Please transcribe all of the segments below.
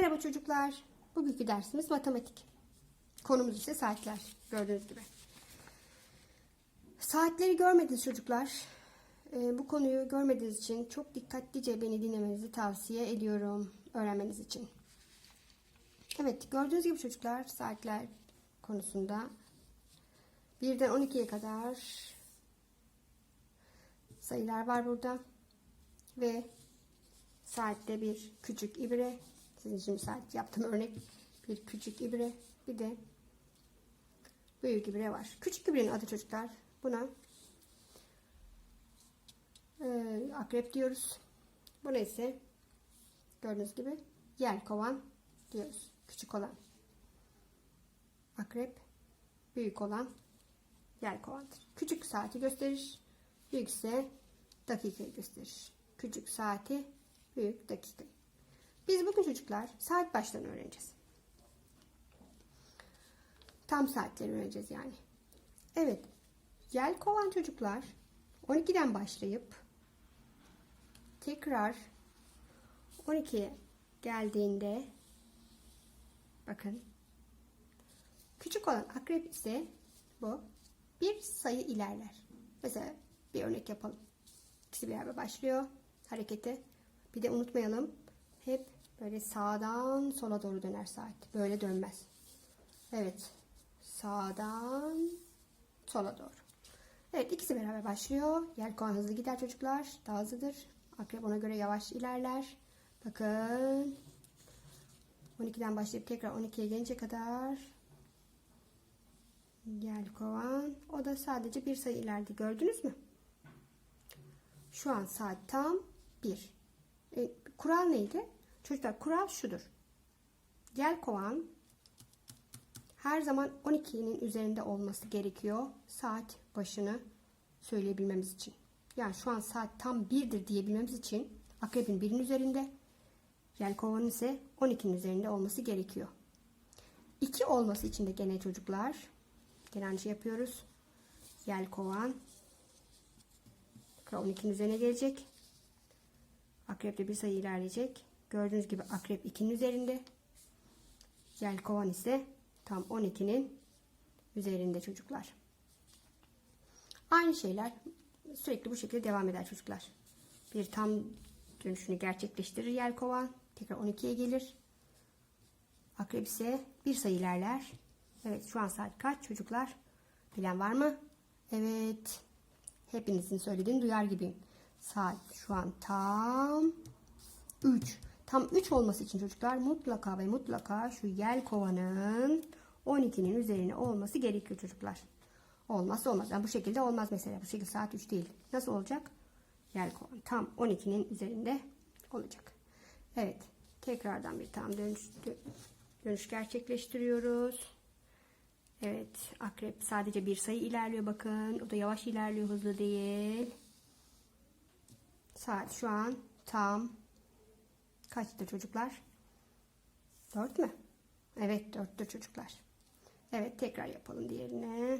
Merhaba çocuklar. Bugünkü dersimiz matematik. Konumuz ise saatler. Gördüğünüz gibi. Saatleri görmediniz çocuklar. Ee, bu konuyu görmediğiniz için çok dikkatlice beni dinlemenizi tavsiye ediyorum öğrenmeniz için. Evet gördüğünüz gibi çocuklar saatler konusunda 1'den 12'ye kadar sayılar var burada. Ve saatte bir küçük ibre. Sizin için saat yaptığım örnek. Bir küçük ibre. Bir de büyük ibre var. Küçük ibrenin adı çocuklar. Buna e, akrep diyoruz. Buna ise gördüğünüz gibi yel kovan diyoruz. Küçük olan akrep, büyük olan yel kovandır. Küçük saati gösterir. Büyük ise dakikayı gösterir. Küçük saati, büyük dakikayı. Biz bugün çocuklar saat baştan öğreneceğiz. Tam saatleri öğreneceğiz yani. Evet. Yel kovan çocuklar 12'den başlayıp tekrar 12'ye geldiğinde bakın küçük olan akrep ise bu bir sayı ilerler. Mesela bir örnek yapalım. İkisi beraber başlıyor hareketi. Bir de unutmayalım hep böyle sağdan sola doğru döner saat. Böyle dönmez. Evet. Sağdan sola doğru. Evet ikisi beraber başlıyor. Yelkovan hızlı gider çocuklar. Daha hızlıdır. Akrep ona göre yavaş ilerler. Bakın. 12'den başlayıp tekrar 12'ye gelince kadar Yelkovan. O da sadece bir sayı ileride. Gördünüz mü? Şu an saat tam 1. E, kural neydi? Çocuklar kural şudur. Yelkovan her zaman 12'nin üzerinde olması gerekiyor. Saat başını söyleyebilmemiz için. Yani şu an saat tam 1'dir diyebilmemiz için akrebin 1'in üzerinde, yelkovanın ise 12'nin üzerinde olması gerekiyor. 2 olması için de gene çocuklar aynı şey yapıyoruz. Yelkovan 12'nin üzerine gelecek. Akrep de bir sayı ilerleyecek. Gördüğünüz gibi akrep 2'nin üzerinde. Yelkovan ise tam 12'nin üzerinde çocuklar. Aynı şeyler sürekli bu şekilde devam eder çocuklar. Bir tam dönüşünü gerçekleştirir yelkovan. Tekrar 12'ye gelir. Akrep ise bir sayı ilerler. Evet şu an saat kaç çocuklar? Bilen var mı? Evet. Hepinizin söylediğini duyar gibiyim. Saat şu an tam 3. Tam 3 olması için çocuklar mutlaka ve mutlaka şu yel kovanın 12'nin üzerine olması gerekiyor çocuklar. Olmazsa olmaz. Yani bu şekilde olmaz mesela. Bu şekilde saat 3 değil. Nasıl olacak? Yel kovan tam 12'nin üzerinde olacak. Evet. Tekrardan bir tam dönüş, dönüş gerçekleştiriyoruz. Evet. Akrep sadece bir sayı ilerliyor bakın. O da yavaş ilerliyor. Hızlı değil. Saat şu an tam kaçtır çocuklar? 4 mü? Evet 4'tür çocuklar. Evet tekrar yapalım diğerine.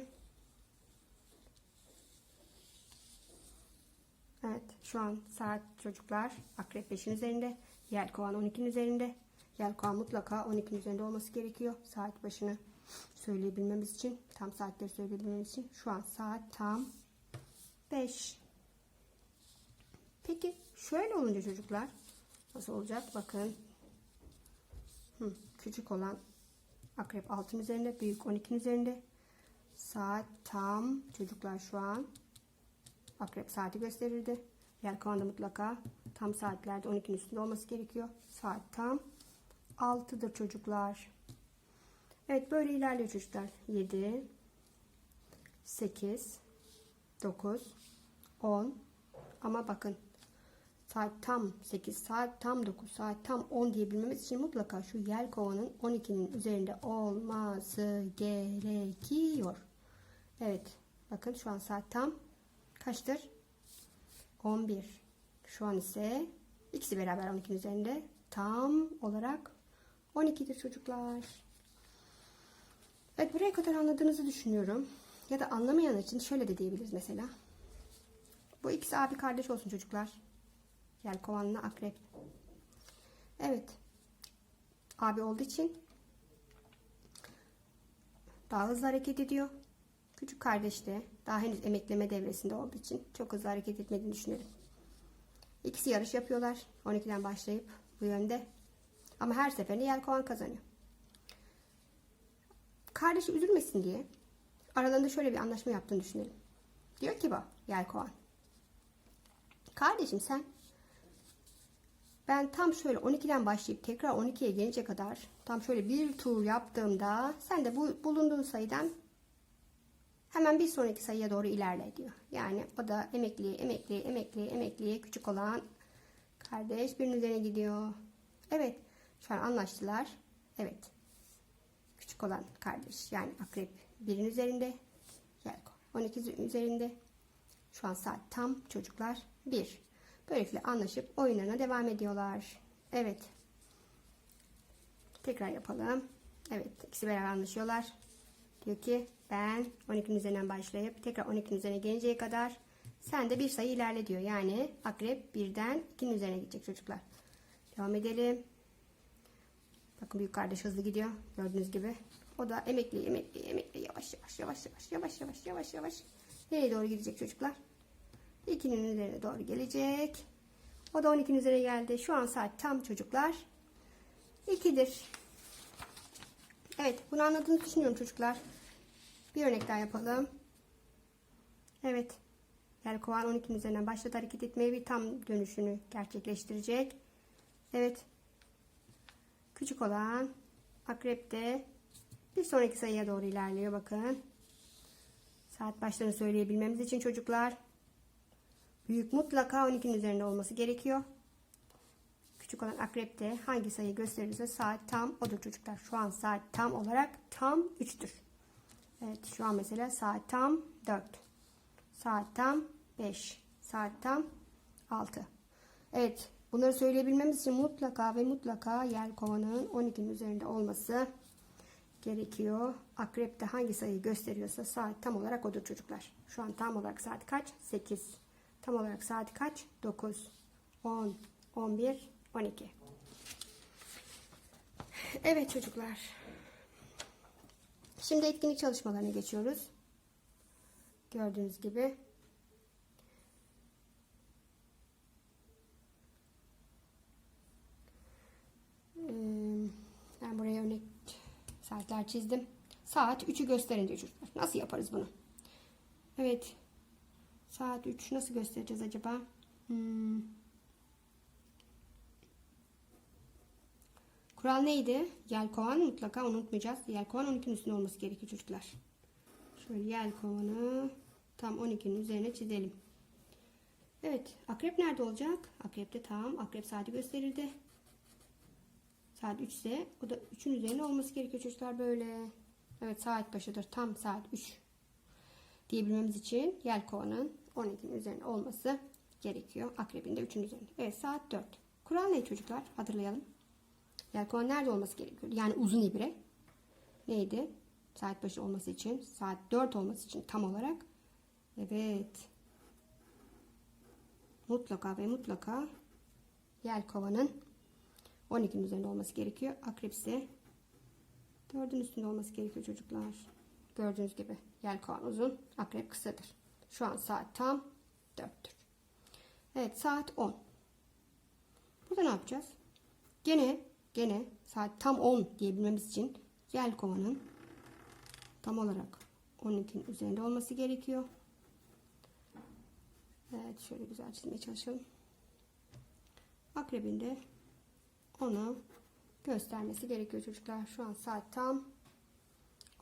Evet şu an saat çocuklar akrep 5'in üzerinde. Yelkovan 12'nin üzerinde. Yelkovan mutlaka 12'nin üzerinde olması gerekiyor. Saat başını söyleyebilmemiz için. Tam saatleri söyleyebilmemiz için. Şu an saat tam 5. Peki şöyle olunca çocuklar nasıl olacak? Bakın. Hı, küçük olan akrep 6'ın üzerinde, büyük 12'nin üzerinde. Saat tam çocuklar şu an akrep saati gösterirdi. Yelkovanda mutlaka tam saatlerde 12'nin üstünde olması gerekiyor. Saat tam 6'dır çocuklar. Evet böyle ilerliyor çocuklar. 7 8 9 10 ama bakın saat tam 8 saat tam 9 saat tam 10 diyebilmemiz için mutlaka şu yel kovanın 12'nin üzerinde olması gerekiyor. Evet bakın şu an saat tam kaçtır? 11. Şu an ise ikisi beraber 12'nin üzerinde tam olarak 12'dir çocuklar. Evet buraya kadar anladığınızı düşünüyorum. Ya da anlamayan için şöyle de diyebiliriz mesela. Bu ikisi abi kardeş olsun çocuklar. Yelkovanlı akrep. Evet. abi olduğu için daha hızlı hareket ediyor. Küçük kardeş de daha henüz emekleme devresinde olduğu için çok hızlı hareket etmediğini düşünelim. İkisi yarış yapıyorlar. 12'den başlayıp bu yönde. Ama her seferinde Yelkovan kazanıyor. Kardeşi üzülmesin diye aralarında şöyle bir anlaşma yaptığını düşünelim. Diyor ki bu Yelkovan. Kardeşim sen ben tam şöyle 12'den başlayıp tekrar 12'ye gelince kadar tam şöyle bir tur yaptığımda sen de bu bulunduğun sayıdan hemen bir sonraki sayıya doğru ilerle diyor. Yani o da emekli, emekli, emekli, emekliye küçük olan kardeş birinin üzerine gidiyor. Evet şu an anlaştılar. Evet. Küçük olan kardeş yani akrep birin üzerinde. Yelko 12 üzerinde. Şu an saat tam çocuklar 1. Böylelikle anlaşıp oyunlarına devam ediyorlar. Evet. Tekrar yapalım. Evet ikisi beraber anlaşıyorlar. Diyor ki ben 12'nin üzerinden başlayıp tekrar 12'nin üzerine gelinceye kadar sen de bir sayı ilerle diyor. Yani akrep birden 2'nin üzerine gidecek çocuklar. Devam edelim. Bakın büyük kardeş hızlı gidiyor. Gördüğünüz gibi. O da emekli emekli emekli yavaş yavaş yavaş yavaş yavaş yavaş yavaş yavaş. Nereye doğru gidecek çocuklar? 2'nin üzerine doğru gelecek. O da 12'nin üzerine geldi. Şu an saat tam çocuklar. 2'dir. Evet bunu anladığınızı düşünüyorum çocuklar. Bir örnek daha yapalım. Evet. Yelkovan 12'nin üzerinden başladı hareket etmeye bir tam dönüşünü gerçekleştirecek. Evet. Küçük olan akrep de bir sonraki sayıya doğru ilerliyor bakın. Saat başlarını söyleyebilmemiz için çocuklar büyük mutlaka 12'nin üzerinde olması gerekiyor. Küçük olan akrep de hangi sayı gösterirse saat tam odur çocuklar. Şu an saat tam olarak tam 3'tür. Evet şu an mesela saat tam 4. Saat tam 5. Saat tam 6. Evet bunları söyleyebilmemiz için mutlaka ve mutlaka yer kovanın 12'nin üzerinde olması gerekiyor. Akrep de hangi sayıyı gösteriyorsa saat tam olarak odur çocuklar. Şu an tam olarak saat kaç? 8. Tam olarak saat kaç? 9, 10, 11, 12. Evet çocuklar. Şimdi etkinlik çalışmalarına geçiyoruz. Gördüğünüz gibi. Ee, Ben buraya örnek saatler çizdim. Saat 3'ü gösterin diyor çocuklar. Nasıl yaparız bunu? Evet. Saat 3 nasıl göstereceğiz acaba? Hmm. Kural neydi? Yelkovan mutlaka unutmayacağız. Yelkovan 12'nin üstünde olması gerekiyor çocuklar. Şöyle yelkovanı tam 12'nin üzerine çizelim. Evet. Akrep nerede olacak? Akrep de tam. Akrep saati gösterildi. Saat 3 ise o da 3'ün üzerine olması gerekiyor çocuklar böyle. Evet saat başıdır. Tam saat 3 diyebilmemiz için yelkovanın 12'nin üzerine olması gerekiyor. Akrebin de 3'ün üzerinde. Evet saat 4. Kural ne çocuklar? Hatırlayalım. Yelkovan nerede olması gerekiyor? Yani uzun ibre. Neydi? Saat başı olması için. Saat 4 olması için tam olarak. Evet. Mutlaka ve mutlaka yelkovanın 12'nin üzerinde olması gerekiyor. Akrep ise 4'ün üstünde olması gerekiyor çocuklar. Gördüğünüz gibi yelkovan uzun, akrep kısadır. Şu an saat tam 4'tür. Evet saat 10. Burada ne yapacağız? Gene gene saat tam 10 diyebilmemiz için yelkovanın tam olarak 12'nin üzerinde olması gerekiyor. Evet şöyle güzel çizmeye çalışalım. Akrebin de onu göstermesi gerekiyor çocuklar. Şu an saat tam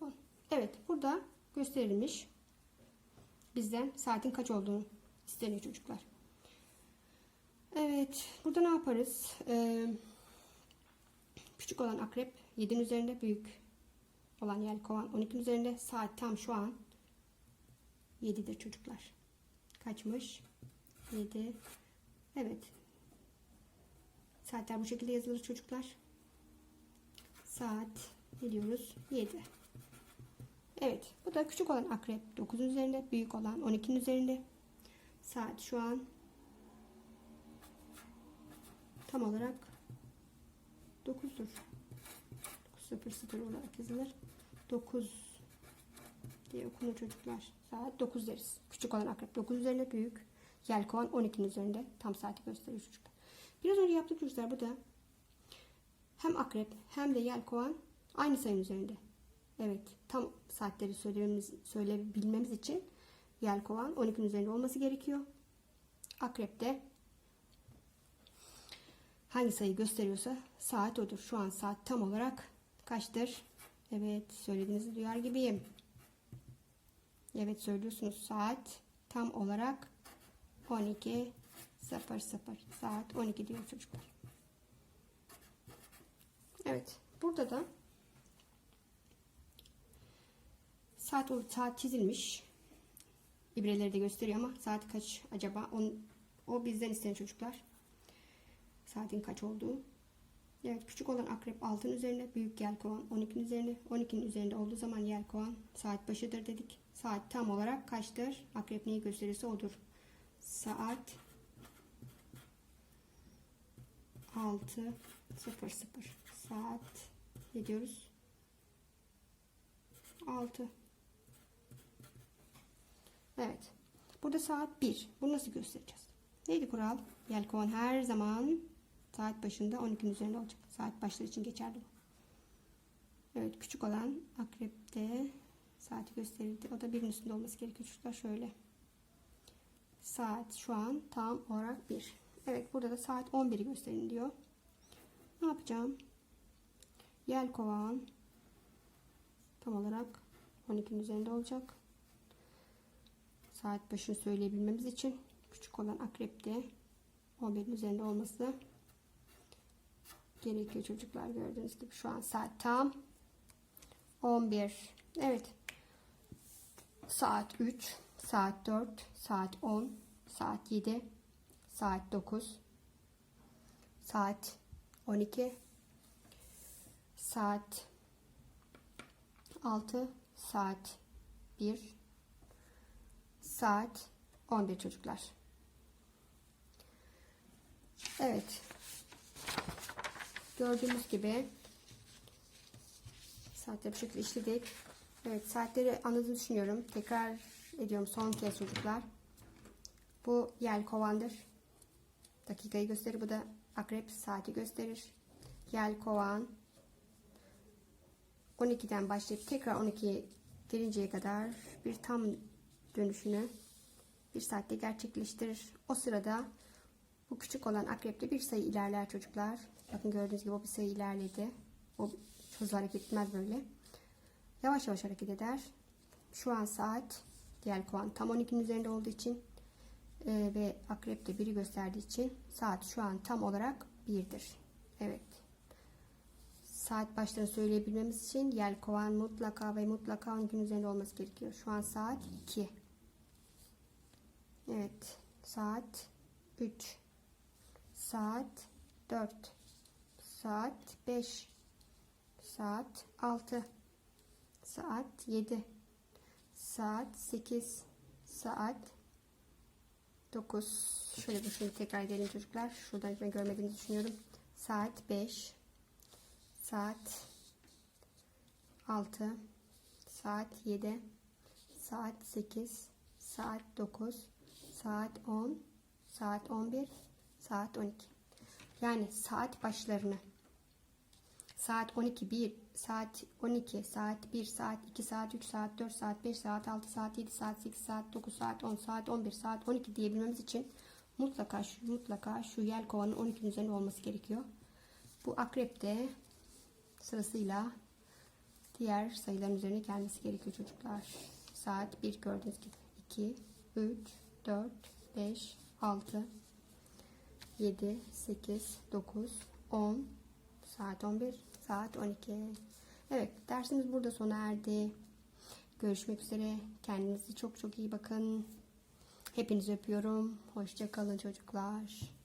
10. Evet burada gösterilmiş. Bizden saatin kaç olduğunu isteniyor çocuklar. Evet burada ne yaparız? Ee, küçük olan akrep 7'nin üzerinde büyük olan yelkovan 12'nin üzerinde saat tam şu an 7'dir çocuklar. Kaçmış? 7. Evet Saatler bu şekilde yazılır çocuklar. Saat ne diyoruz? 7. Evet. Bu da küçük olan akrep 9'un üzerinde. Büyük olan 12'nin üzerinde. Saat şu an tam olarak 9'dur. 00 olarak yazılır. 9 diye okunur çocuklar. Saat 9 deriz. Küçük olan akrep 9 üzerinde büyük. Yelkovan 12'nin üzerinde. Tam saati gösteriyor çocuklar. Biraz önce yaptık çocuklar bu da hem akrep hem de yelkovan aynı sayının üzerinde. Evet tam saatleri söylememiz, söyleyebilmemiz için yelkovan 12'nin üzerinde olması gerekiyor. Akrep de hangi sayı gösteriyorsa saat odur. Şu an saat tam olarak kaçtır? Evet söylediğinizi duyar gibiyim. Evet söylüyorsunuz saat tam olarak 12 00 saat 12 diyor çocuklar. Evet burada da saat saat çizilmiş. İbreleri de gösteriyor ama saat kaç acaba? On, o bizden isteyen çocuklar. Saatin kaç olduğu. Evet küçük olan akrep altın üzerine, büyük yelkovan 12'nin üzerine. 12'nin üzerinde olduğu zaman yelkovan saat başıdır dedik. Saat tam olarak kaçtır? Akrep neyi gösterirse odur. Saat 6 0 0 saat ne diyoruz? 6 Evet. Burada saat 1. Bunu nasıl göstereceğiz? Neydi kural? Yelkovan her zaman saat başında 12'nin üzerinde olacak. Saat başları için geçerli bu. Evet küçük olan akrepte saati gösterildi. O da birin üstünde olması gerekiyor çocuklar. Şöyle. Saat şu an tam olarak 1. Evet burada da saat 11'i gösterin diyor. Ne yapacağım? Yelkovan tam olarak 12'nin üzerinde olacak. Saat başını söyleyebilmemiz için küçük olan akrepte 11'in üzerinde olması gerekiyor çocuklar. Gördüğünüz gibi şu an saat tam 11. Evet. Saat 3, saat 4, saat 10, saat 7, saat 9, saat 12, saat 6, saat 1, saat 11 çocuklar. Evet. Gördüğünüz gibi saatleri bu şekilde işledik. Evet saatleri anladığını düşünüyorum. Tekrar ediyorum son kez çocuklar. Bu yel kovandır. Dakikayı gösterir. Bu da akrep saati gösterir. Yel kovan 12'den başlayıp tekrar 12 gelinceye kadar bir tam dönüşünü bir saatte gerçekleştirir. O sırada bu küçük olan akrepte bir sayı ilerler çocuklar. Bakın gördüğünüz gibi o bir sayı ilerledi. O hızlı hareket etmez böyle. Yavaş yavaş hareket eder. Şu an saat diğer kovan tam 12'nin üzerinde olduğu için e, ve akrep de biri gösterdiği için saat şu an tam olarak 1'dir. Evet. Saat başlarını söyleyebilmemiz için yel kovan mutlaka ve mutlaka 12'nin üzerinde olması gerekiyor. Şu an saat 2. Evet. Saat 3. Saat 4. Saat 5. Saat 6. Saat 7. Saat 8. Saat 9. Şöyle bir şey tekrar edelim çocuklar. Şuradan görmediğinizi düşünüyorum. Saat 5. Saat 6. Saat 7. Saat 8. Saat 9. Saat 10. Saat 11. Saat 12. Yani saat başlarını saat 12, 1, saat 12, saat 1, saat 2, saat 3, saat 4, saat 5, saat 6, saat 7, saat 8, saat 9, saat 10, saat 11, saat 12 diyebilmemiz için mutlaka şu, mutlaka şu yel kovanın 12'nin üzerinde olması gerekiyor. Bu akrep de sırasıyla diğer sayıların üzerine gelmesi gerekiyor çocuklar. Saat 1 gördüğünüz gibi 2, 3, 4, 5, 6, 7, 8, 9, 10, saat 11, saat 12. Evet dersimiz burada sona erdi. Görüşmek üzere. Kendinize çok çok iyi bakın. Hepinizi öpüyorum. Hoşça kalın çocuklar.